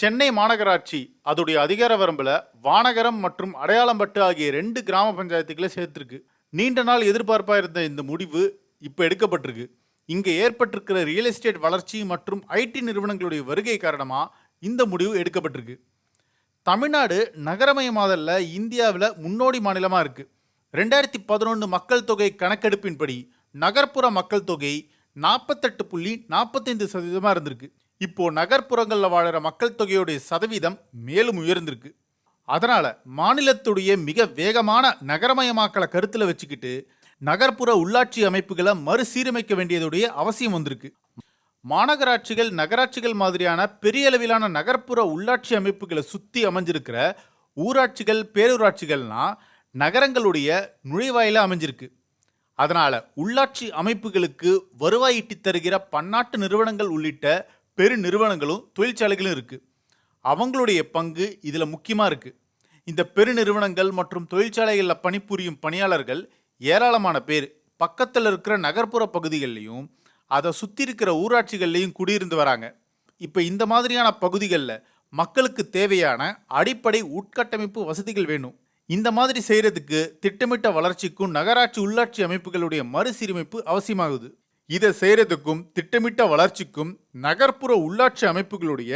சென்னை மாநகராட்சி அதோடைய அதிகார வரம்பில் வானகரம் மற்றும் அடையாளம்பட்டு ஆகிய ரெண்டு கிராம பஞ்சாயத்துக்களை சேர்த்துருக்கு. நீண்ட நாள் எதிர்பார்ப்பாக இருந்த இந்த முடிவு இப்போ எடுக்கப்பட்டிருக்கு. இங்கே ஏற்பட்டிருக்கிற ரியல் எஸ்டேட் வளர்ச்சி மற்றும் ஐடி நிறுவனங்களுடைய வருகை காரணமாக இந்த முடிவு எடுக்கப்பட்டிருக்கு. தமிழ்நாடு நகரமயமாதலில் இந்தியாவில் முன்னோடி மாநிலமாக இருக்குது ரெண்டாயிரத்தி பதினொன்று மக்கள் தொகை கணக்கெடுப்பின்படி நகர்ப்புற மக்கள் தொகை நாற்பத்தெட்டு புள்ளி நாற்பத்தைந்து சதவீதமாக இருந்திருக்கு. இப்போ நகர்ப்புறங்களில் வாழ்கிற மக்கள் தொகையுடைய சதவீதம் மேலும் உயர்ந்திருக்கு. அதனால மாநிலத்துடைய மிக வேகமான நகரமயமாக்கலை கருத்தில் வச்சுக்கிட்டு நகர்ப்புற உள்ளாட்சி அமைப்புகளை மறுசீரமைக்க வேண்டியதுடைய அவசியம் வந்திருக்கு. மாநகராட்சிகள் நகராட்சிகள் மாதிரியான பெரிய அளவிலான நகர்ப்புற உள்ளாட்சி அமைப்புகளை சுற்றி அமைஞ்சிருக்கிற ஊராட்சிகள் பேரூராட்சிகள்னா நகரங்களுடைய நுழைவாயில அமைஞ்சிருக்கு. அதனால் உள்ளாட்சி அமைப்புகளுக்கு வருவாய் ஈட்டித் தருகிற பன்னாட்டு நிறுவனங்கள் உள்ளிட்ட பெரு நிறுவனங்களும் தொழிற்சாலைகளும் இருக்குது அவங்களுடைய பங்கு இதில் முக்கியமாக இருக்குது இந்த பெருநிறுவனங்கள் மற்றும் தொழிற்சாலைகளில் பணிபுரியும் பணியாளர்கள் ஏராளமான பேர். பக்கத்தில் இருக்கிற நகர்ப்புற பகுதிகள்லையும் அதை சுற்றி இருக்கிற ஊராட்சிகள்லையும் குடியிருந்து வராங்க. இப்போ இந்த மாதிரியான பகுதிகளில் மக்களுக்கு தேவையான அடிப்படை உட்கட்டமைப்பு வசதிகள் வேணும். இந்த மாதிரி செய்கிறதுக்கு திட்டமிட்ட வளர்ச்சிக்கும் நகராட்சி உள்ளாட்சி அமைப்புகளுடைய மறுசீரமைப்பு அவசியமாகுது. இதை செய்கிறதுக்கும் திட்டமிட்ட வளர்ச்சிக்கும் நகர்ப்புற உள்ளாட்சி அமைப்புகளுடைய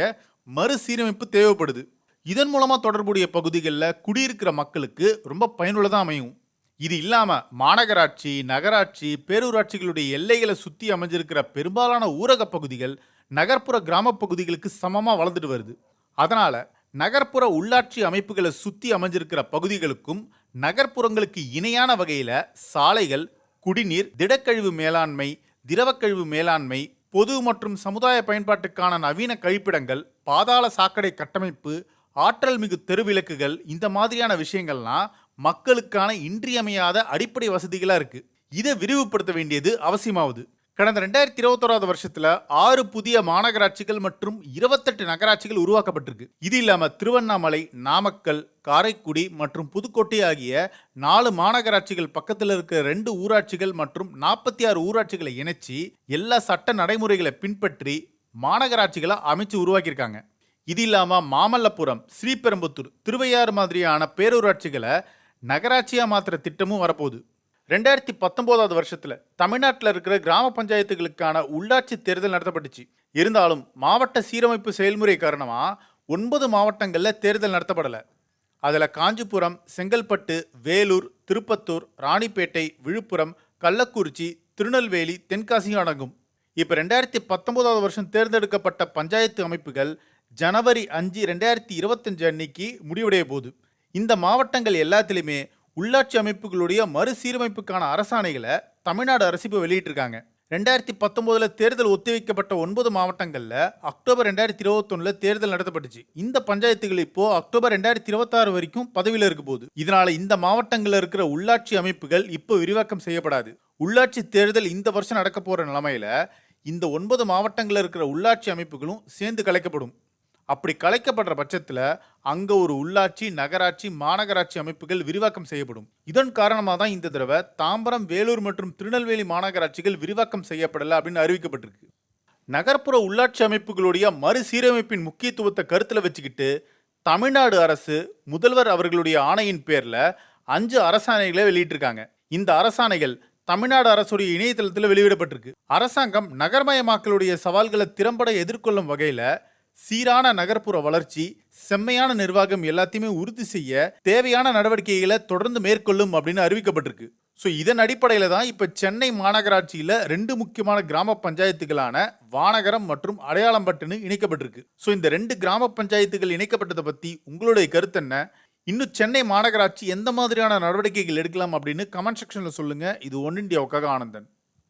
மறுசீரமைப்பு தேவைப்படுது. இதன் மூலமாக தொடர்புடைய பகுதிகளில் குடியிருக்கிற மக்களுக்கு ரொம்ப பயனுள்ளதாக அமையும். இது இல்லாமல் மாநகராட்சி நகராட்சி பேரூராட்சிகளுடைய எல்லைகளை சுற்றி அமைஞ்சிருக்கிற பெரும்பாலான ஊரக பகுதிகள் நகர்ப்புற கிராம பகுதிகளுக்கு சமமாக வளர்ந்துட்டு வருது. அதனால் நகர்ப்புற உள்ளாட்சி அமைப்புகளை சுற்றி அமைஞ்சிருக்கிற பகுதிகளுக்கும் நகர்ப்புறங்களுக்கு இணையான வகையில் சாலைகள் குடிநீர் திடக்கழிவு மேலாண்மை திரவக்கழிவு மேலாண்மை பொது மற்றும் சமுதாய பயன்பாட்டுக்கான நவீன கழிப்பிடங்கள் பாதாள சாக்கடை கட்டமைப்பு ஆற்றல் மிகு தெருவிளக்குகள் இந்த மாதிரியான விஷயங்கள்லாம் மக்களுக்கான இன்றியமையாத அடிப்படை வசதிகளாக இருக்குது இதை விரிவுபடுத்த வேண்டியது அவசியமாவது. கடந்த ரெண்டாயிரத்தி இருபத்தோராவது வருஷத்துல ஆறு புதிய மாநகராட்சிகள் மற்றும் இருபத்தெட்டு நகராட்சிகள் உருவாக்கப்பட்டிருக்கு. இது இல்லாம திருவண்ணாமலை நாமக்கல் காரைக்குடி மற்றும் புதுக்கோட்டை ஆகிய நாலு மாநகராட்சிகள் பக்கத்தில் இருக்கிற ரெண்டு ஊராட்சிகள் மற்றும் நாற்பத்தி ஆறு ஊராட்சிகளை இணைச்சி எல்லா சட்ட நடைமுறைகளை பின்பற்றி மாநகராட்சிகளை அமைச்சு உருவாக்கியிருக்காங்க. இது இல்லாமல் மாமல்லபுரம் ஸ்ரீபெரும்புத்தூர் திருவையாறு மாதிரியான பேரூராட்சிகளை நகராட்சியாக மாற்றுற திட்டமும் வரப்போகுது. ரெண்டாயிரத்தி பத்தொம்போதாவது வருஷத்தில் தமிழ்நாட்டில் இருக்கிற கிராம பஞ்சாயத்துகளுக்கான உள்ளாட்சி தேர்தல் நடத்தப்பட்டுச்சு. இருந்தாலும் மாவட்ட சீரமைப்பு செயல்முறை காரணமாக ஒன்பது மாவட்டங்களில் தேர்தல் நடத்தப்படலை. அதில் காஞ்சிபுரம் செங்கல்பட்டு வேலூர் திருப்பத்தூர் ராணிப்பேட்டை விழுப்புரம் கள்ளக்குறிச்சி திருநெல்வேலி தென்காசியும் அடங்கும். இப்போ ரெண்டாயிரத்தி பத்தொம்போதாவது வருஷம் தேர்ந்தெடுக்கப்பட்ட பஞ்சாயத்து அமைப்புகள் ஜனவரி அஞ்சு ரெண்டாயிரத்தி இருபத்தஞ்சு அன்னைக்கு முடிவடைய போகுது. இந்த மாவட்டங்கள் எல்லாத்திலையுமே உள்ளாட்சி அமைப்புகளுடைய மறுசீரமைப்புக்கான அரசாணைகளை தமிழ்நாடு அரசு இப்போ வெளியிட்டிருக்காங்க. ரெண்டாயிரத்தி பத்தொம்போதில் தேர்தல் ஒத்திவைக்கப்பட்ட ஒன்பது மாவட்டங்களில் அக்டோபர் ரெண்டாயிரத்தி இருபத்தொன்னில் தேர்தல் நடத்தப்பட்டுச்சு. இந்த பஞ்சாயத்துகள் இப்போ அக்டோபர் ரெண்டாயிரத்தி இருபத்தாறு வரைக்கும் பதவியில் இருக்க போகுது. இதனால இந்த மாவட்டங்களில் இருக்கிற உள்ளாட்சி அமைப்புகள் இப்போ விரிவாக்கம் செய்யப்படாது. உள்ளாட்சி தேர்தல் இந்த வருஷம் நடக்க போகிற நிலமையில இந்த ஒன்பது மாவட்டங்களில் இருக்கிற உள்ளாட்சி அமைப்புகளும் சேர்ந்து கலைக்கப்படும். அப்படி கலைக்கப்படுற பட்சத்தில் அங்கே ஒரு உள்ளாட்சி நகராட்சி மாநகராட்சி அமைப்புகள் விரிவாக்கம் செய்யப்படும். இதன் காரணமாக தான் இந்த தடவை தாம்பரம் வேலூர் மற்றும் திருநெல்வேலி மாநகராட்சிகள் விரிவாக்கம் செய்யப்படலை அப்படின்னு அறிவிக்கப்பட்டிருக்கு. நகர்ப்புற உள்ளாட்சி அமைப்புகளுடைய மறுசீரமைப்பின் முக்கியத்துவத்தை கருத்தில் வச்சுக்கிட்டு தமிழ்நாடு அரசு முதல்வர் அவர்களுடைய ஆணையின் பேரில் அஞ்சு அரசாணைகளை வெளியிட்டிருக்காங்க. இந்த அரசாணைகள் தமிழ்நாடு அரசுடைய இணையதளத்தில் வெளியிடப்பட்டிருக்கு. அரசாங்கம் நகர்மயமாக்கலுடைய சவால்களை திறம்பட எதிர்கொள்ளும் வகையில் சீரான நகர்ப்புற வளர்ச்சி செம்மையான நிர்வாகம் எல்லாத்தையுமே உறுதி செய்ய தேவையான நடவடிக்கைகளை தொடர்ந்து மேற்கொள்ளும் அப்படின்னு அறிவிக்கப்பட்டிருக்கு. ஸோ இதன் அடிப்படையில் தான் இப்போ சென்னை மாநகராட்சியில் ரெண்டு முக்கியமான கிராம பஞ்சாயத்துகளான வானகரம் மற்றும் அடையாளம்பட்டுன்னு இணைக்கப்பட்டிருக்கு. ஸோ இந்த ரெண்டு கிராம பஞ்சாயத்துகள் இணைக்கப்பட்டதை பற்றி உங்களுடைய கருத்து என்ன? இன்னும் சென்னை மாநகராட்சி எந்த மாதிரியான நடவடிக்கைகள் எடுக்கலாம் அப்படின்னு கமெண்ட் செக்ஷனில் சொல்லுங்கள் இது ஒன் இண்டியாவுக்காக ஆனந்தன்.